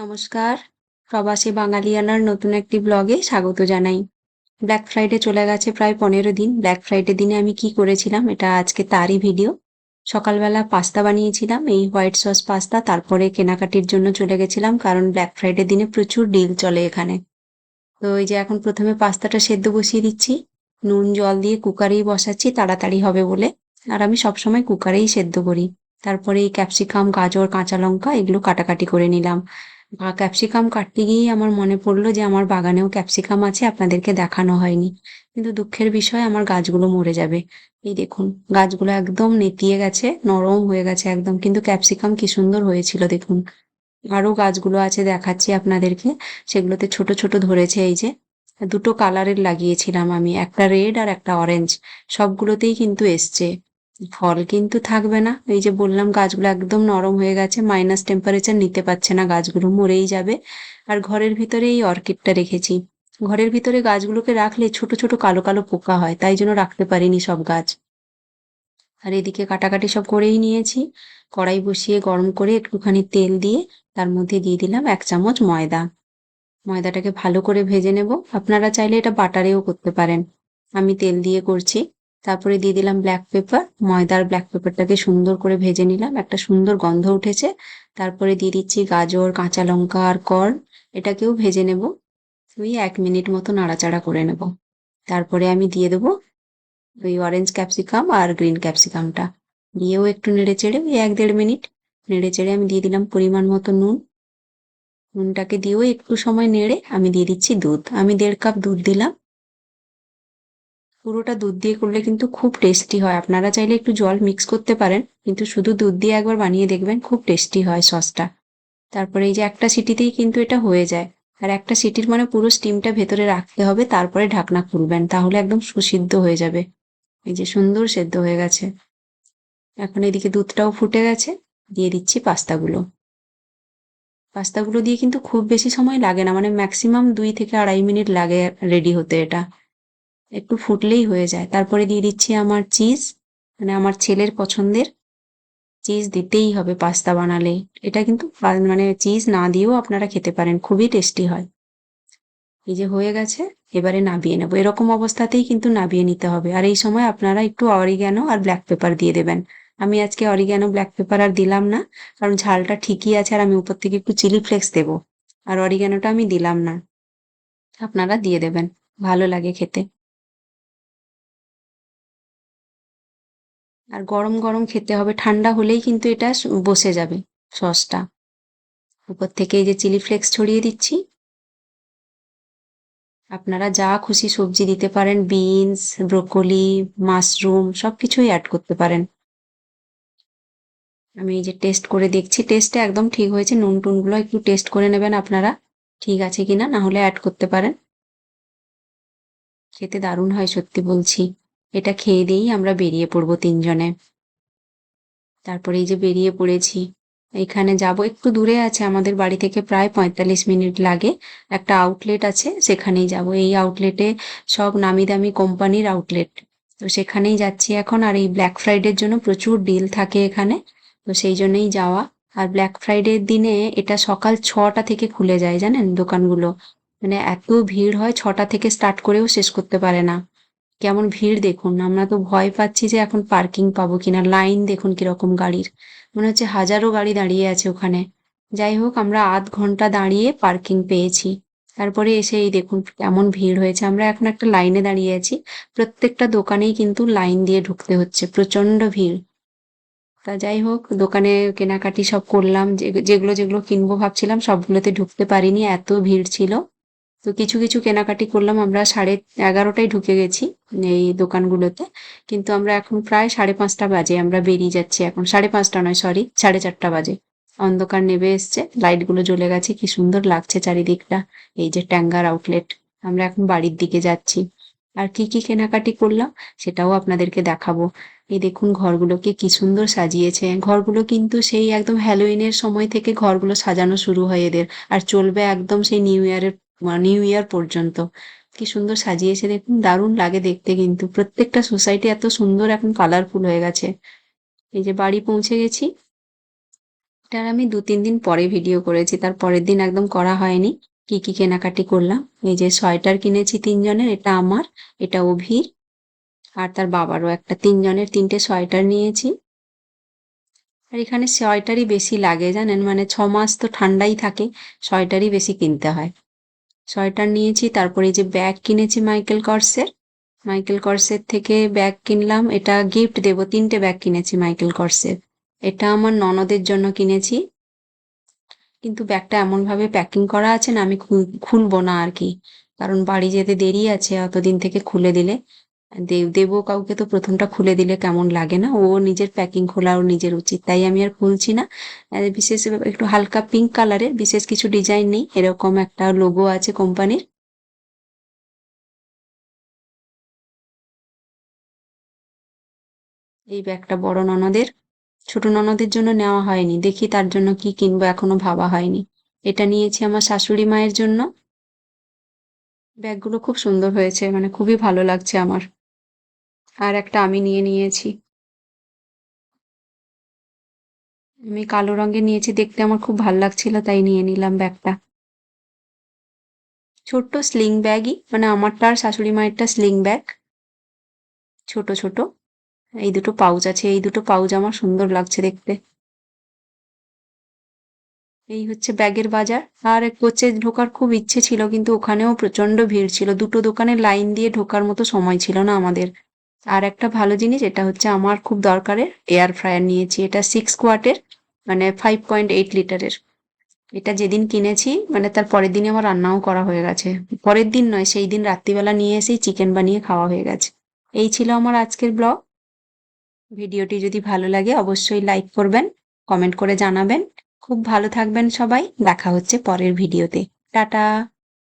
নমস্কার। প্রবাসী বাঙালিয়ানার নতুন একটি ব্লগে স্বাগত জানাই। ব্ল্যাক ফ্রাইডে চলে গেছে প্রায় পনেরো দিন। ব্ল্যাক ফ্রাইডে দিনে আমি কি করেছিলাম এটা আজকে তারই ভিডিও সকালবেলা পাস্তা বানিয়েছিলাম, এই হোয়াইট সস পাস্তা তারপরে কেনাকাটির জন্য চলে গেছিলাম কারণ ব্ল্যাক ফ্রাইডে দিনে প্রচুর ডিল চলে এখানে। তো এই যে এখন প্রথমে পাস্তাটা সেদ্ধ বসিয়ে দিচ্ছি। নুন, জল দিয়ে কুকারেই বসাচ্ছি, তাড়াতাড়ি হবে বলে। আর আমি সবসময় কুকারেই সেদ্ধ করি। তারপরে এই ক্যাপসিকাম গাজর, কাঁচা লঙ্কা, এগুলো কাটাকাটি করে নিলাম। ক্যাপসিকাম কাটতে গিয়েই আমার মনে পড়ল যে আমার বাগানেও ক্যাপসিকাম আছে, আপনাদেরকে দেখানো হয়নি। কিন্তু দুঃখের বিষয়, আমার গাছগুলো মরে যাবে। এই দেখুন, গাছগুলো একদম নেতিয়ে গেছে, নরম হয়ে গেছে একদম, কিন্তু ক্যাপসিকাম কি সুন্দর হয়েছিল দেখুন। আরও গাছগুলো আছে দেখাচ্ছি আপনাদেরকে, সেগুলোতে ছোট ছোট ধরেছে এই যে, দুটো কালারের লাগিয়েছিলাম আমি, একটা রেড আর একটা অরেঞ্জ সবগুলোতেই কিন্তু এসছে। ফল কিন্তু থাকবে না। এই যে বললাম, গাছগুলো একদম নরম হয়ে গেছে মাইনাস টেম্পারেচার নিতে পারছে না, গাছগুলো মরেই যাবে। আর ঘরের ভিতরে এই অর্কিডটা রেখেছি। ঘরের ভিতরে গাছগুলোকে রাখলে ছোট ছোট, কালো কালো পোকা হয়, তাই জন্য রাখতে পারিনি সব গাছ। আর এদিকে কাটাকাটি সব করেই নিয়েছি। কড়াই বসিয়ে গরম করে একটুখানি তেল দিয়ে তার মধ্যে দিয়ে দিলাম এক চামচ ময়দা। ময়দাটাকে ভালো করে ভেজে নেব। আপনারা চাইলে এটা বাটারেও করতে পারেন। আমি তেল দিয়ে করছি। তারপরে দিয়ে দিলাম ব্ল্যাক পেপার ময়দার ব্ল্যাক পেপারটাকে সুন্দর করে ভেজে নিলাম, একটা সুন্দর গন্ধ উঠেছে। তারপরে দিয়ে দিচ্ছি গাজর, কাঁচা লঙ্কা আর কর্ন, এটাকেও ভেজে নেব। ওই এক মিনিট মতো নাড়াচাড়া করে নেব। তারপরে আমি দিয়ে দেবো ওই অরেঞ্জ ক্যাপসিকাম আর গ্রিন ক্যাপসিকামটা দিয়েও একটু নেড়ে চেড়ে ওই এক দেড় মিনিট নেড়ে চেড়ে আমি দিয়ে দিলাম পরিমাণ মতো নুন। নুনটাকে দিয়েও একটু সময় নেড়ে আমি দিয়ে দিচ্ছি দুধ। আমি দেড় কাপ দুধ দিলাম। পুরোটা দুধ দিয়ে করলে কিন্তু খুব টেস্টি হয়। আপনারা চাইলে একটু জল মিক্স করতে পারেন, কিন্তু শুধু দুধ দিয়ে একবার বানিয়ে দেখবেন খুব টেস্টি হয় সসটা তারপরে এই যে একটা সিটিতেই কিন্তু এটা হয়ে যায়। আর একটা সিটির মানে পুরো স্টিমটা ভেতরে রাখতে হবে, তারপরে ঢাকনা খুলবেন, তাহলে একদম সুসিদ্ধ হয়ে যাবে। এই যে সুন্দর সেদ্ধ হয়ে গেছে। এখন এদিকে দুধটাও ফুটে গেছে, দিয়ে দিচ্ছি পাস্তাগুলো। পাস্তাগুলো দিয়ে কিন্তু খুব বেশি সময় লাগে না মানে ম্যাক্সিমাম দুই থেকে আড়াই মিনিট লাগে রেডি হতে এটা। একটু ফুটলেই হয়ে যায়। তারপরে দিয়ে দিচ্ছি আমার চিজ মানে আমার ছেলের পছন্দের। চিজ দিতেই হবে পাস্তা বানালে। এটা কিন্তু মানে চিজ না দিয়েও আপনারা খেতে পারেন, খুবই টেস্টি হয়। এই যে হয়ে গেছে, এবারে নাবিয়ে নেব। এরকম অবস্থাতেই কিন্তু নাবিয়ে নিতে হবে। আর এই সময় আপনারা একটু অরিগ্যানো আর ব্ল্যাক পেপার দিয়ে দেবেন। আমি আজকে অরিগ্যানো ব্ল্যাক পেপার আর দিলাম না, কারণ ঝালটা ঠিকই আছে আর আমি উপর থেকে একটু চিলি ফ্লেক্স দেবো। আর অরিগ্যানোটা আমি দিলাম না। আপনারা দিয়ে দেবেন। ভালো লাগে খেতে। আর গরম গরম খেতে হবে। ঠান্ডা হলেই কিন্তু এটা বসে যাবে সসটা। উপর থেকে এই যে চিলি ফ্লেক্স ছড়িয়ে দিচ্ছি। আপনারা যা খুশি সবজি দিতে পারেন, বিনস, ব্রোকলি, মাশরুম সব কিছুই অ্যাড করতে পারেন। আমি এই যে টেস্ট করে দেখছি টেস্টে একদম ঠিক হয়েছে। নুন টুনগুলো একটু টেস্ট করে নেবেন আপনারা, ঠিক আছে কিনা, না হলে অ্যাড করতে পারেন। খেতে দারুণ হয় সত্যি বলছি। এটা খেয়ে দিয়েই আমরা বেরিয়ে পড়ব তিনজনে। তারপরে এই যে বেরিয়ে পড়েছি, এখানে যাব, একটু দূরে আছে, আমাদের বাড়ি থেকে প্রায় পঁয়তাল্লিশ মিনিট লাগে। একটা আউটলেট আছে, সেখানেই যাব। এই আউটলেটে সব নামি দামি কোম্পানির আউটলেট তো সেখানেই যাচ্ছি এখন, আর এই ব্ল্যাক ফ্রাইডের জন্য প্রচুর ডিল থাকে এখানে। তো সেই জন্যই যাওয়া। আর ব্ল্যাক ফ্রাইডের দিনে এটা সকাল ছটা থেকে খুলে যায়, জানেন দোকানগুলো? মানে এত ভিড় হয়, ছটা থেকে স্টার্ট করেও শেষ করতে পারে না। কেমন ভিড় দেখুন। আমরা তো ভয় পাচ্ছি যে এখন পার্কিং পাবো কিনা, লাইন দেখুন কীরকম গাড়ির। মনে হচ্ছে হাজারো গাড়ি দাঁড়িয়ে আছে ওখানে। যাই হোক, আমরা আধ ঘণ্টা দাঁড়িয়ে পার্কিং পেয়েছি। তারপরে এসে এই দেখুন কেমন ভিড় হয়েছে। আমরা এখন একটা লাইনে দাঁড়িয়ে আছি। প্রত্যেকটা দোকানেই কিন্তু লাইন দিয়ে ঢুকতে হচ্ছে। প্রচণ্ড ভিড়। তা যাই হোক, দোকানে কেনাকাটি সব করলাম। যেগুলো যেগুলো কিনবো ভাবছিলাম সবগুলোতে ঢুকতে পারিনি। এত ভিড় ছিল। তো কিছু কিছু কেনাকাটি করলাম। আমরা সাড়ে এগারোটায় ঢুকে গেছি এই দোকানগুলোতে। কিন্তু আমরা এখন প্রায় সাড়ে পাঁচটা বাজে। আমরা বেরিয়ে যাচ্ছি এখন। সাড়ে পাঁচটা নয় সরি সাড়ে চারটা বাজে। অন্ধকার নেমে এসছে। লাইটগুলো জ্বলে গেছে। কি সুন্দর লাগছে চারিদিকটা। এই যে ট্যাঙ্গার আউটলেট আমরা এখন বাড়ির দিকে যাচ্ছি। আর কি কি কেনাকাটি করলাম সেটাও আপনাদেরকে দেখাবো। এই দেখুন ঘরগুলোকে কি সুন্দর সাজিয়েছে। ঘরগুলো কিন্তু সেই একদম হ্যালোইনের সময় থেকে ঘরগুলো সাজানো শুরু হয় এদের। আর চলবে একদম সেই নিউ ইয়ারের নিউ ইয়ার পর্যন্ত। কি সুন্দর সাজিয়েছে দেখুন, দারুণ লাগে দেখতে কিন্তু। প্রত্যেকটা সোসাইটি এত সুন্দর এখন কালারফুল হয়ে গেছে। এই যে বাড়ি পৌঁছে গেছি। এটার আমি দু, তিন দিন পরে ভিডিও করেছি। তার পরের দিন একদম করা হয়নি। কি কি কেনাকাটি করলাম। এই যে সোয়েটার কিনেছি তিনজনের, এটা আমার, এটা অভির। আর তার বাবারও একটা। তিনজনের তিনটে সোয়েটার নিয়েছি। আর এখানে সোয়েটারই বেশি লাগে, জানেন? মানে ছ মাস তো ঠান্ডাই থাকে, সোয়েটারই বেশি কিনতে হয়। সোয়েটার নিয়েছি, তারপরে যে ব্যাগ কিনেছি মাইকেল কর্সের মাইকেল কর্সের থেকে ব্যাগ কিনলাম, এটা গিফট দেব, তিনটে ব্যাগ কিনেছি মাইকেল কর্সের এটা আমার ননদের জন্য কিনেছি। কিন্তু ব্যাগটা এমনভাবে প্যাকিং করা আছে না, আমি খুল- খুলবো না আর কি। কারণ বাড়ি যেতে দেরি আছে, অতদিন থেকে খুলে দিলে। দেবো কাউকে তো প্রথমটা খুলে দিলে কেমন লাগে না। ও নিজের প্যাকিং খোলা ওর নিজের উচিত তাই আমি আর খুলছি না। বিশেষ একটু হালকা পিঙ্ক কালারের বিশেষ কিছু ডিজাইন নেই, এরকম একটা লোগো আছে কোম্পানির এই ব্যাগটা বড় ননদের। ছোট ননদের জন্য নেওয়া হয়নি, দেখি তার জন্য কি কিনবো, এখনও ভাবা হয়নি। এটা নিয়েছি আমার শাশুড়ি মায়ের জন্য। ব্যাগগুলো খুব সুন্দর হয়েছে মানে খুবই ভালো লাগছে আমার। আর একটা আমি নিয়ে নিয়েছি। আমি কালো রঙের নিয়েছি, দেখতে আমার খুব ভালো লাগছিল, তাই নিয়ে নিলাম ব্যাগটা। ছোট্ট স্লিং ব্যাগই মানে আমারটা আর শাশুড়ি মায়েরটা স্লিং ব্যাগ ছোট ছোট। এই দুটো পাউচ আছে, এই দুটো পাউচ আমার সুন্দর লাগছে দেখতে। এই হচ্ছে ব্যাগের বাজার। আর কোচে ঢোকার খুব ইচ্ছে ছিল, কিন্তু ওখানেও প্রচণ্ড ভিড় ছিল। দুটো দোকানে লাইন দিয়ে ঢোকার মতো সময় ছিল না আমাদের। আর একটা ভালো জিনিস, এটা হচ্ছে আমার খুব দরকারের এয়ার ফ্রায়ার নিয়েছি। এটা সিক্স কোয়াটের মানে ফাইভ পয়েন্ট এইট লিটারের এটা যেদিন কিনেছি মানে তার পরের দিনই আমার রান্নাও করা হয়ে গেছে। পরের দিন নয়, সেই দিন রাত্রিবেলা নিয়ে এসেই চিকেন বানিয়ে খাওয়া হয়ে গেছে। এই ছিল আমার আজকের ব্লগ ভিডিওটি যদি ভালো লাগে, অবশ্যই লাইক করবেন কমেন্ট করে জানাবেন। খুব ভালো থাকবেন সবাই, দেখা হচ্ছে পরের ভিডিওতে। টাটা!